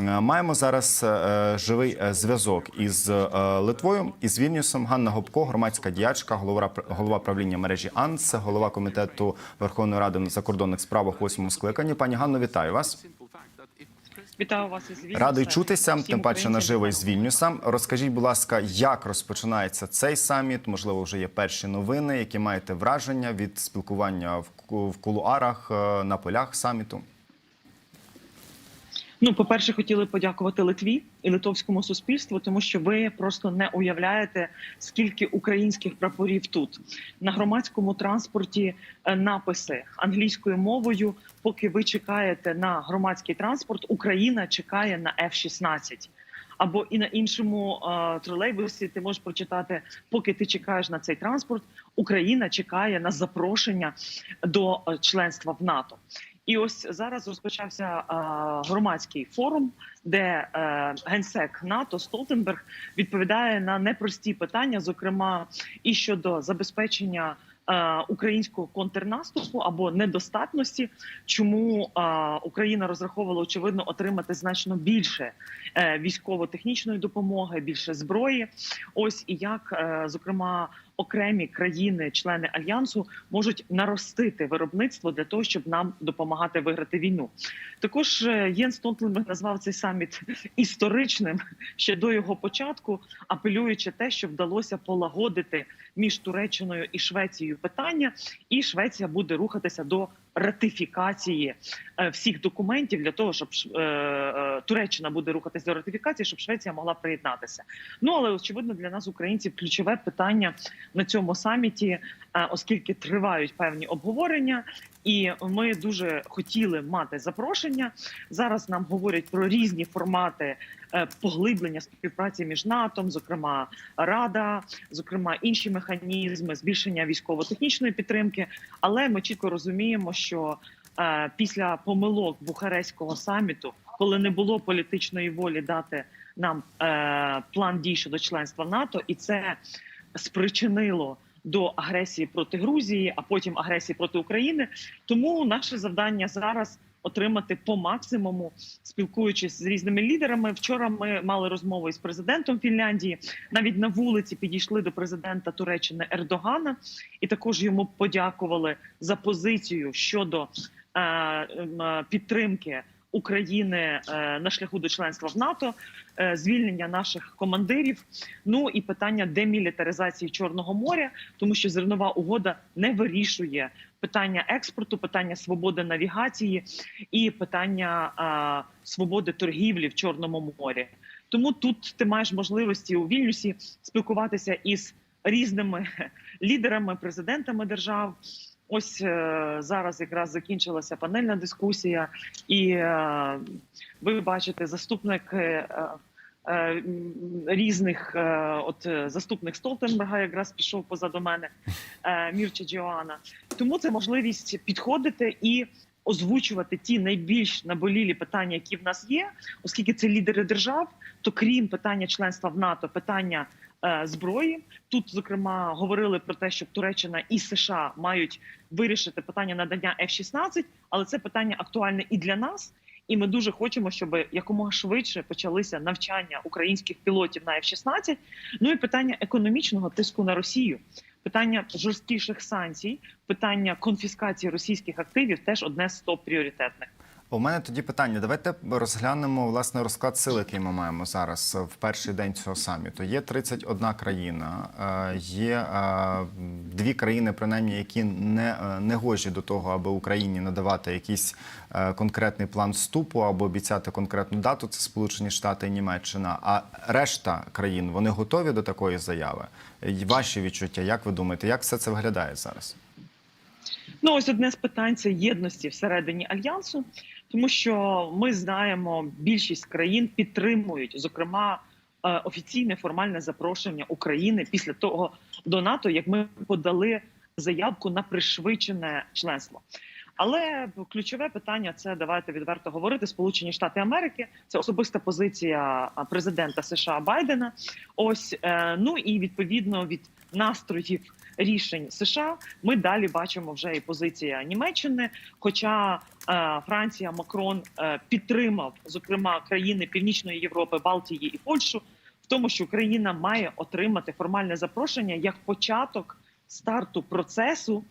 Е, Маємо зараз е, живий е, зв'язок із Литвою із Вільнюсом. Ганна Гопко, громадська діячка, голова голова правління мережі АНС, голова комітету Верховної Ради з закордонних справах восьмому скликанні. Пані Ганно, вітаю вас. Вітаю вас із Вільнюса. Радий чутися, Всім тим паче наживо із. Вільнюса. Розкажіть, будь ласка, як розпочинається цей саміт? Можливо, вже є перші новини, які маєте враження від спілкування в ку- кулуарах на полях саміту? Ну, по-перше, хотіли подякувати Литві і литовському суспільству, тому що ви просто не уявляєте, скільки українських прапорів тут на громадському транспорті е, написи англійською мовою. Поки ви чекаєте на громадський транспорт, Україна чекає на F-16. Або і на іншому е, тролейбусі ти можеш прочитати, поки ти чекаєш на цей транспорт, Україна чекає на запрошення до е, членства в НАТО. І ось зараз розпочався громадський форум, де е, генсек НАТО Столтенберг відповідає на непрості питання, зокрема і щодо забезпечення. е, Українського контрнаступу або недостатності, чому Україна розраховувала очевидно отримати значно більше е, військово-технічної допомоги, більше зброї. Ось і як, зокрема, окремі країни, члени альянсу, можуть наростити виробництво для того, щоб нам допомагати виграти війну. Також е, Єн Столтенберг назвав цей саміт історичним ще до його початку, апелюючи те, що вдалося полагодити між Туреччиною і Швецією питання, і Швеція буде рухатися до ратифікації е, всіх документів для того, щоб е, е, Туреччина буде рухатися до ратифікації, щоб Швеція могла приєднатися. Ну але очевидно для нас, українців, ключове питання на цьому саміті, оскільки тривають певні обговорення, і ми дуже хотіли мати запрошення. Зараз нам говорять про різні формати е, поглиблення співпраці між НАТО, зокрема Рада, зокрема інші механізми збільшення військово-технічної підтримки. Але ми чітко розуміємо, що е, після помилок Бухарестського саміту, коли не було політичної волі дати нам е, план дій щодо членства НАТО, і це спричинило до агресії проти Грузії, а потім агресії проти України. Тому наше завдання зараз отримати по максимуму, спілкуючись з різними лідерами. Вчора ми мали розмову із президентом Фінляндії. Навіть на вулиці підійшли до президента Туреччини Ердогана, і також йому подякували за позицію щодо е, е, підтримки. України е, на шляху до членства в НАТО, е, звільнення наших командирів, ну і питання демілітаризації Чорного моря, тому що зернова угода не вирішує питання експорту, питання свободи навігації і питання е, свободи торгівлі в Чорному морі. Тому тут ти маєш можливості у Вільнюсі спілкуватися із різними лідерами, президентами держав. Ось е, зараз якраз закінчилася панельна дискусія, і е, ви бачите заступник е, різних, от заступник Столтенберга якраз пішов позаду мене, Мірча Джоанна. Тому це можливість підходити і озвучувати ті найбільш наболілі питання, які в нас є, оскільки це лідери держав, то крім питання членства в НАТО, питання зброї. Тут зокрема говорили про те, що Туреччина і США мають вирішити питання надання F-16, але це питання актуальне і для нас. І ми дуже хочемо, щоб якомога швидше почалися навчання українських пілотів на F-16. Ну і питання економічного тиску на Росію, питання жорсткіших санкцій, питання конфіскації російських активів теж одне з топ пріоритетних. У мене тоді питання. Давайте розглянемо власне розклад сил, який ми маємо зараз в перший день цього саміту. Є 31 країна, е, є е, дві країни, принаймні, які не, е, не гожі до того, аби Україні надавати якийсь конкретний план вступу або обіцяти конкретну дату. Це Сполучені Штати і Німеччина. А решта країн вони готові до такої заяви. Ваші відчуття, як ви думаєте, як все це виглядає зараз? Ну, ось одне з питань це єдності всередині альянсу, тому що ми знаємо, більшість країн підтримують, зокрема, е, офіційне формальне запрошення України після того до НАТО, як ми подали заявку на пришвидшене членство. Але ключове питання це давайте відверто говорити. Сполучені Штати Америки це особиста позиція президента США Байдена. Ось е, ну і відповідно від настроїв рішень США ми далі бачимо вже і позиція Німеччини. Хоча е, Франція Макрон е, підтримав зокрема країни Північної Європи, Балтії і Польщу в тому, що Україна має отримати формальне запрошення як початок старту процесу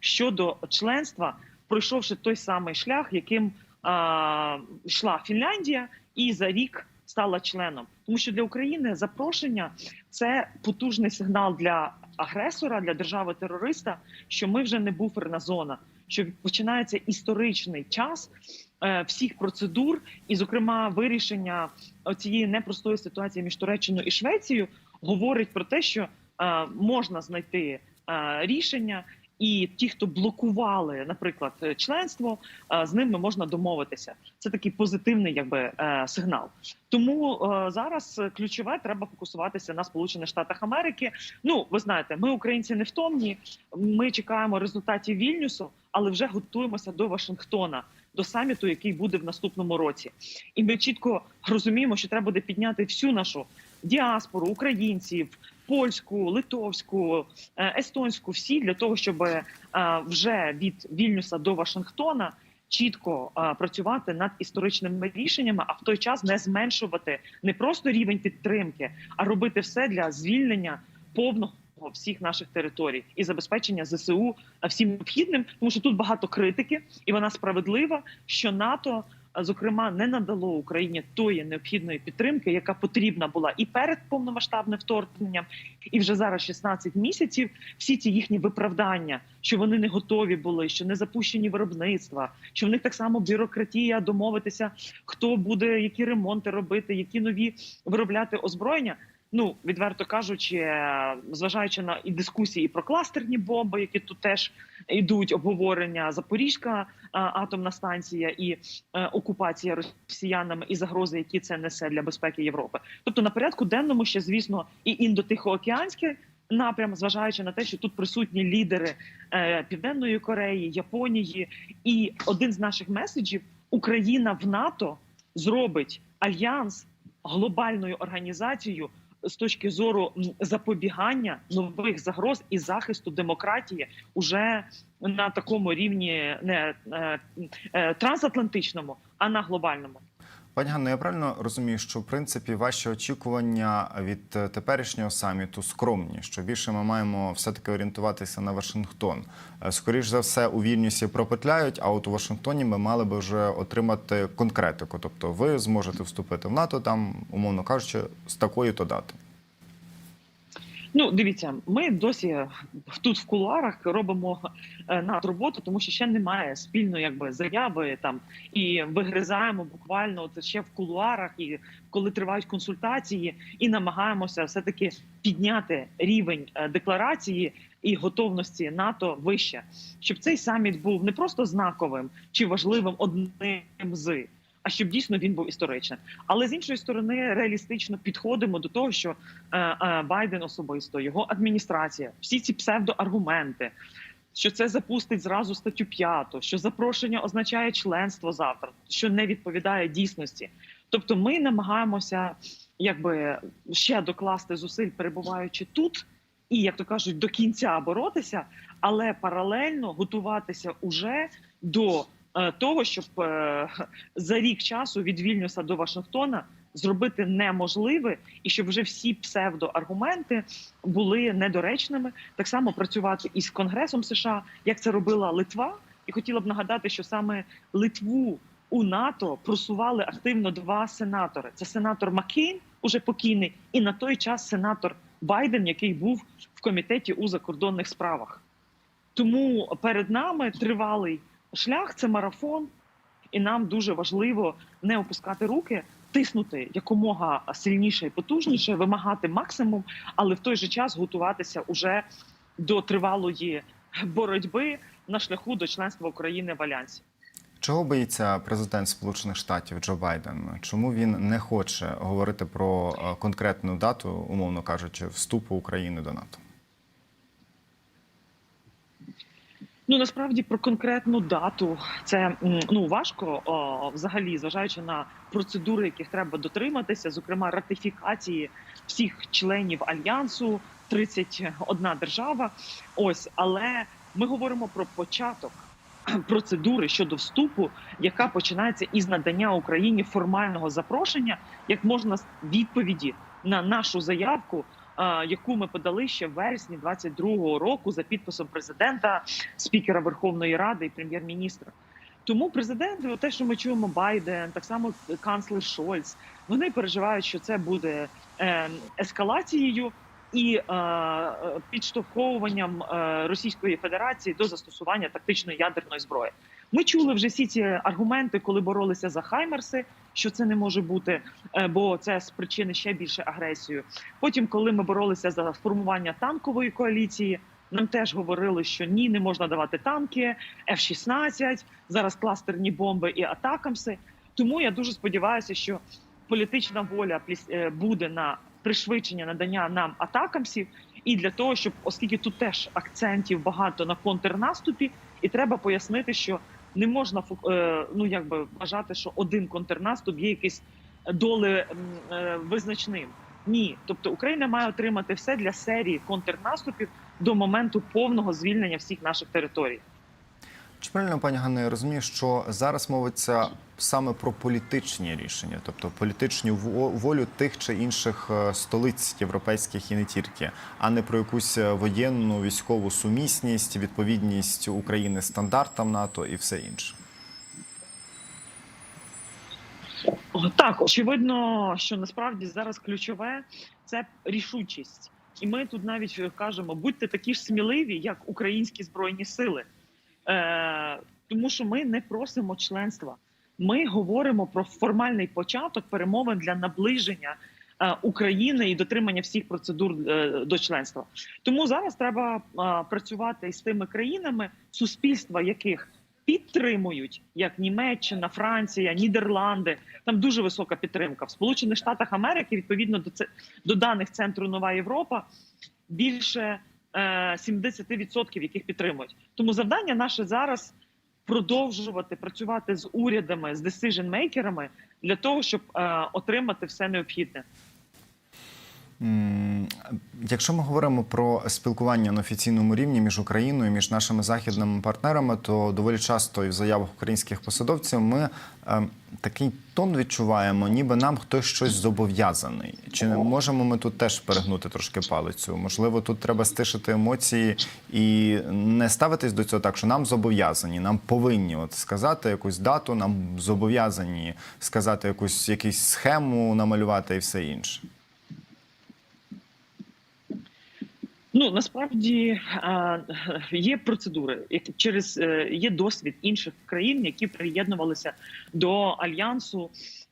щодо членства, пройшовши той самий шлях, яким а, йшла Фінляндія, і за рік стала членом. Тому що для України запрошення це потужний сигнал для агресора, для держави-терориста, що ми вже не буферна зона, що починається історичний час е, всіх процедур, і, зокрема, вирішення цієї непростої ситуації між Туреччиною і Швецією говорить про те, що е, можна знайти е, рішення. І ті, хто блокували, наприклад, членство, е, з ними можна домовитися. Це такий позитивний, якби е, сигнал. Тому е, зараз ключове треба фокусуватися на Сполучених Штатах Америки. Ну, ви знаєте, ми українці невтомні. Ми чекаємо результатів Вільнюсу, але вже готуємося до Вашингтона, до саміту, який буде в наступному році. І ми чітко розуміємо, що треба буде підняти всю нашу діаспору, українців, польську, литовську, е, естонську, всі для того, щоб е, вже від Вільнюса до Вашингтона чітко е, працювати над історичними рішеннями, а в той час не зменшувати не просто рівень підтримки, а робити все для звільнення повного. Всіх наших територій і забезпечення ЗСУ всім необхідним, тому що тут багато критики, і вона справедлива. Що НАТО зокрема не надало Україні тої необхідної підтримки, яка потрібна була і перед повномасштабним вторгненням, і вже зараз 16 місяців. Всі ці їхні виправдання, що вони не готові були, що не запущені виробництва, що в них так само бюрократія домовитися, хто буде які ремонти робити, які нові виробляти озброєння. Ну відверто кажучи, е, зважаючи на і дискусії про кластерні бомби, які тут теж йдуть обговорення Запорізька е, атомна станція і е, окупація росіянами і загрози, які це несе для безпеки Європи. Тобто на порядку денному ще звісно і індотихоокеанське напрям, зважаючи на те, що тут присутні лідери е, Південної Кореї, Японії, і один з наших меседжів Україна в НАТО зробить альянс глобальною організацією з точки зору запобігання нових загроз і захисту демократії уже на такому рівні не е, е, трансатлантичному, а на глобальному. Пані Ганно, я правильно розумію, що в принципі ваші очікування від е, теперішнього саміту скромні, що більше ми маємо все-таки орієнтуватися на Вашингтон. Скоріше Скоріш за все, у Вільнюсі пропетляють, а от у Вашингтоні ми мали би вже отримати конкретику. Тобто, ви зможете вступити в НАТО там, умовно кажучи, з такої то дати. Ну, дивіться, ми досі тут в кулуарах робимо е, над роботу, тому що ще немає спільної якби заяви там і вигризаємо буквально це ще в кулуарах, і коли тривають консультації, і намагаємося все таки підняти рівень е, декларації і готовності НАТО вище, щоб цей саміт був не просто знаковим чи важливим одним з. А щоб дійсно він був історичним, але з іншої сторони реалістично підходимо до того, що е, е, Байден особисто його адміністрація, всі ці псевдоаргументи, що це запустить зразу статтю 5, що запрошення означає членство завтра, що не відповідає дійсності. Тобто, ми намагаємося якби ще докласти зусиль, перебуваючи тут, і як то кажуть, до кінця боротися, але паралельно готуватися уже до того, щоб е, за рік часу від Вільнюса до Вашингтона зробити неможливе, і щоб вже всі псевдоаргументи були недоречними. Так само працювати із Конгресом США, як це робила Литва, і хотіла б нагадати, що саме Литву у НАТО просували активно два сенатори: це сенатор Маккейн, уже покійний, і на той час сенатор Байден, який був в комітеті у закордонних справах. Тому перед нами тривалий шлях, це марафон, і нам дуже важливо не опускати руки, тиснути якомога сильніше і потужніше, вимагати максимум, але в той же час готуватися уже до тривалої боротьби на шляху до членства України в Альянсі. Чого боїться президент Сполучених Штатів Джо Байден? Чому він не хоче говорити про е, конкретну дату, умовно кажучи, вступу України до НАТО? Ну насправді про конкретну дату це ну важко о, взагалі, зважаючи на процедури, яких треба дотриматися, зокрема ратифікації всіх членів альянсу, 31 держава. Ось, але ми говоримо про початок процедури щодо вступу, яка починається із надання Україні формального запрошення, як можна відповіді на нашу заявку. А, Яку ми подали ще в вересні 22-го року за підписом президента, спікера Верховної Ради і прем'єр-міністра. Тому президент, те, що ми чуємо, Байден, так само канцлер Шольц, вони переживають, що це буде е, ескалацією і е, е, підштовховуванням е, Російської Федерації до застосування тактичної ядерної зброї. Ми чули вже всі ці аргументи, коли боролися за Хаймерси, що це не може бути, е, бо це спричини ще більше агресію. Потім, коли ми боролися за формування танкової коаліції, нам теж говорили, що ні, не можна давати танки, F-16, зараз кластерні бомби і атакамси. Тому я дуже сподіваюся, що політична воля е, буде на пришвидшення надання нам атакамсів, і для того, щоб оскільки тут теж акцентів багато на контрнаступі, і треба пояснити, що не можна е, ну якби вважати, що один контрнаступ є якийсь доли е, визначним. Ні, тобто Україна має отримати все для серії контрнаступів до моменту повного звільнення всіх наших територій. Чи правильно, пані Ганно, я розумію, що зараз мовиться саме про політичні рішення, тобто політичну волю тих чи інших е, столиць європейських і не тільки, а не про якусь е, воєнну військову сумісність, відповідність України стандартам НАТО і все інше. Так, очевидно, що насправді зараз ключове це рішучість, і ми тут навіть кажемо: будьте такі ж сміливі, як українські збройні сили, тому що ми не просимо членства. Ми говоримо про формальний початок перемовин для наближення е, України і дотримання всіх процедур е, до членства. Тому зараз треба е, працювати із тими країнами, суспільства яких підтримують, як Німеччина, Франція, Нідерланди. Там дуже висока підтримка в Сполучених Штатах Америки. Відповідно до це до даних центру Нова Європа більше е, 70% яких підтримують. Тому завдання наше зараз продовжувати працювати з урядами, з decision-мейкерами для того, щоб е, отримати все необхідне. Якщо ми говоримо про спілкування на офіційному рівні між Україною, між нашими західними партнерами, то доволі часто і в заявах українських посадовців ми е, такий тон відчуваємо, ніби нам хтось щось зобов'язаний. Чи не можемо ми тут теж перегнути трошки палицю? Можливо, тут треба стишити емоції і не ставитись до цього так, що нам зобов'язані, нам повинні от сказати якусь дату, нам зобов'язані сказати якусь якусь схему намалювати і все інше. Ну насправді є процедури, через е, є досвід інших країн, які приєднувалися до альянсу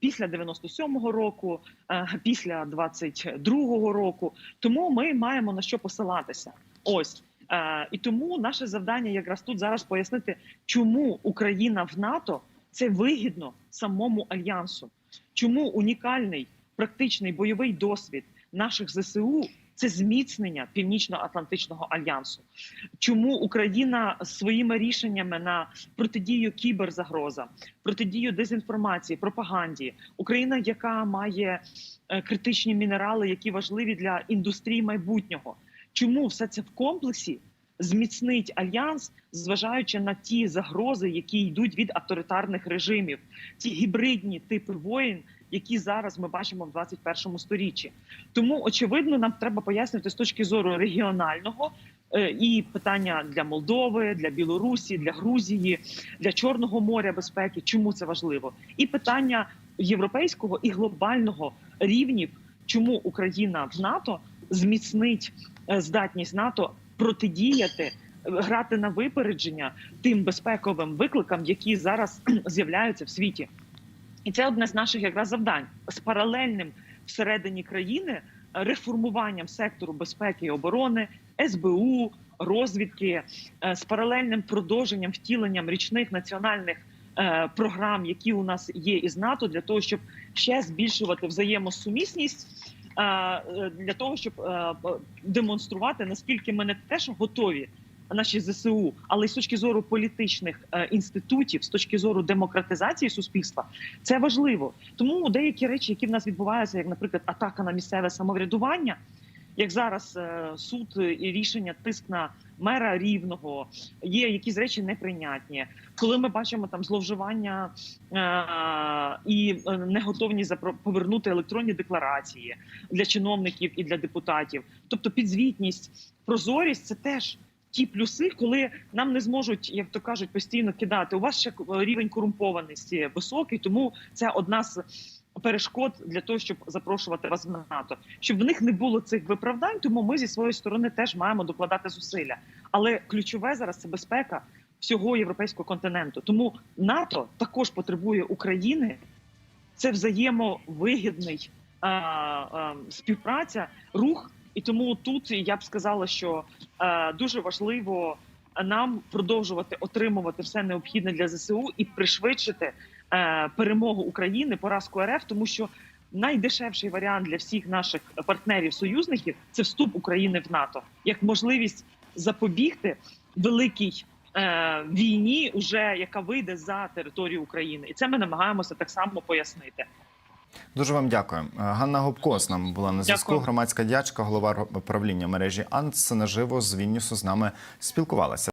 після 97-го року, е, після 22-го року. Тому ми маємо на що посилатися. Ось Е, і тому наше завдання якраз тут зараз пояснити, чому Україна в НАТО це вигідно самому альянсу, чому унікальний практичний бойовий досвід наших ЗСУ це зміцнення Північно-Атлантичного альянсу. Чому Україна своїми рішеннями на протидію кіберзагрозам, протидію дезінформації, пропаганді, Україна, яка має е, критичні мінерали, які важливі для індустрії майбутнього. Чому все це в комплексі зміцнить альянс, зважаючи на ті загрози, які йдуть від авторитарних режимів, ті гібридні типи воїн, які зараз ми бачимо в 21 сторіччі. Тому очевидно, нам треба пояснити з точки зору регіонального е, і питання для Молдови, для Білорусі, для Грузії, для Чорного моря безпеки, чому це важливо, і питання європейського і глобального рівнів, чому Україна в НАТО зміцнить е, здатність НАТО протидіяти. Грати на випередження тим безпековим викликам, які зараз з'являються в світі, і це одне з наших якраз завдань з паралельним всередині країни реформуванням сектору безпеки і оборони, СБУ, розвідки, е, з паралельним продовженням втіленням річних національних е, програм, які у нас є із НАТО, для того, щоб ще збільшувати взаємосумісність. е, е, Для того щоб е, демонструвати наскільки ми не те, що готові наші ЗСУ, але й з точки зору політичних е, інститутів, з точки зору демократизації суспільства, це важливо. Тому деякі речі, які в нас відбуваються, як, наприклад, атака на місцеве самоврядування, як зараз е, суд і рішення тиск на мера рівного, є якісь речі неприйнятні. Коли ми бачимо там зловживання е- і неготовність повернути електронні декларації для чиновників і для депутатів, тобто підзвітність, прозорість це теж. Ті плюси, коли нам не зможуть, як то кажуть, постійно кидати. У вас ще рівень корумпованості високий, тому це одна з перешкод для того, щоб запрошувати вас в НАТО, щоб в них не було цих виправдань. Тому ми зі своєї сторони теж маємо докладати зусилля. Але ключове зараз це безпека всього європейського континенту. Тому НАТО також потребує України. Це взаємовигідний а, а, співпраця, рух. І тому тут я б сказала, що е, дуже важливо нам продовжувати отримувати все необхідне для ЗСУ і пришвидшити е, перемогу України, поразку РФ, тому що найдешевший варіант для всіх наших партнерів-союзників це вступ України в НАТО як можливість запобігти великій е, війні, уже яка вийде за територію України, і це ми намагаємося так само пояснити. Дуже вам дякую. Е, Ганна Губко з нами була на зв'язку. Дякую. Громадська дячка, голова правління мережі АНЦ наживо з Вільнюсу з нами спілкувалася.